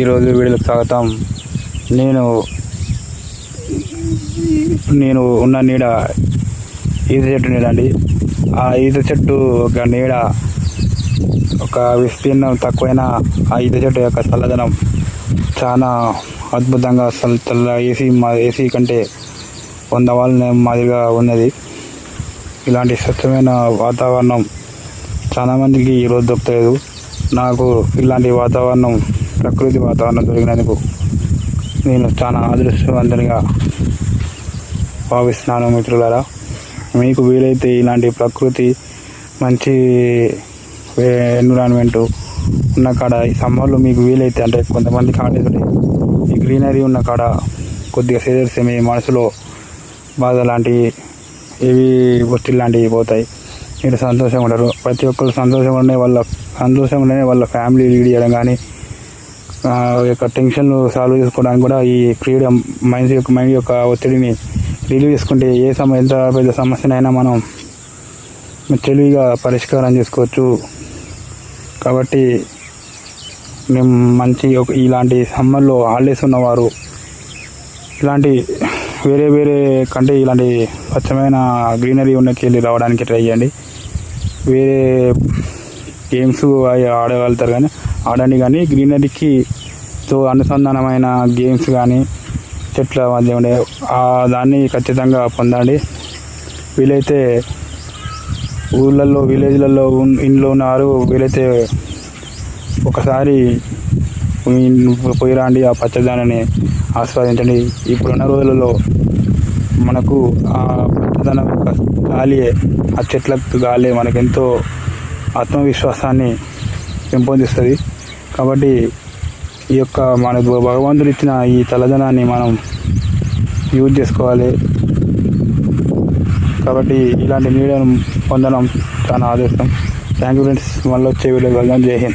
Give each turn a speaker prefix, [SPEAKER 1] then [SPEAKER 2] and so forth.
[SPEAKER 1] ఈరోజు వీడియోకి స్వాగతం. నేను నేను ఉన్న నీడ ఈత చెట్టు నీడ అండి. ఆ ఈత చెట్టు ఒక నీడ ఒక విస్తీర్ణం తక్కువైన ఆ ఈత చెట్టు యొక్క చల్లదనం చాలా అద్భుతంగా చల్ల చల్ల ఏసీ మా ఏసీ కంటే వంద వాళ్ళ మాదిరిగా ఉన్నది. ఇలాంటి స్వచ్ఛమైన వాతావరణం చాలా మందికి ఈరోజు దొరకలేదు నాకు ఇలాంటి వాతావరణం ప్రకృతి వాతావరణం దొరికినందుకు నేను చాలా అదృష్టవంతునిగా భావిస్తున్నాను మిత్రులారా. మీకు వీలైతే ఇలాంటి ప్రకృతి మంచి ఎన్విరాన్మెంట్ ఉన్న కాడ ఈ సమ్మర్లో మీకు వీలైతే అంటే కొంతమంది కాలేజ్ ఈ గ్రీనరీ ఉన్న కాడ కొద్దిగా సేదరిస్తే మీ మనసులో బాధ లాంటివి ఏవి ఒత్తిడి లాంటివి పోతాయి. మీరు సంతోషంగా ఉంటారు ప్రతి ఒక్కరు సంతోషంగా ఉండే వాళ్ళ సంతోషంగా ఉండే వాళ్ళ ఫ్యామిలీ లీడ్ చేయడం కానీ యొక్క టెన్షన్లు సాల్వ్ చేసుకోవడానికి కూడా ఈ క్రీడ మైండ్ యొక్క మైండ్ యొక్క ఒత్తిడిని రిలీవ్ చేసుకుంటే ఏ సమ ఎంత పెద్ద సమస్యనైనా మనం తెలివిగా పరిష్కారం చేసుకోవచ్చు. కాబట్టి మేము మంచి ఒక ఇలాంటి సమ్మర్లో హాలిడేస్ ఉన్నవారు ఇలాంటి వేరే వేరే కంటే ఇలాంటి స్వచ్ఛమైన గ్రీనరీ ఉన్నకి వెళ్ళి రావడానికి ట్రై చేయండి. వేరే గేమ్స్ అవి ఆడగలుగుతారు కానీ ఆడండి కానీ గ్రీనరీకి తో అనుసంధానమైన గేమ్స్ కానీ చెట్ల మధ్య ఉండే ఆ దాన్ని ఖచ్చితంగా పొందండి. వీలైతే ఊళ్ళల్లో విలేజ్లలో ఇంట్లో ఉన్నారు వీలైతే ఒకసారి పోయి రాండి ఆ పచ్చదనాన్ని ఆస్వాదించండి. ఇప్పుడున్న రోజులలో మనకు ఆ పచ్చదనం గాలియే ఆ చెట్లకు గాలి మనకెంతో ఆత్మవిశ్వాసాన్ని పెంపొందిస్తుంది. కాబట్టి ఈ యొక్క మన భగవంతుడు ఇచ్చిన ఈ చల్లదనాన్ని మనం యూజ్ చేసుకోవాలి. కాబట్టి ఇలాంటి మీడియాను పొందడం చాలా ఆదర్శం. Thank you friends. మళ్ళీ వచ్చే వీడియో కలుద్దాం. జై హింద్.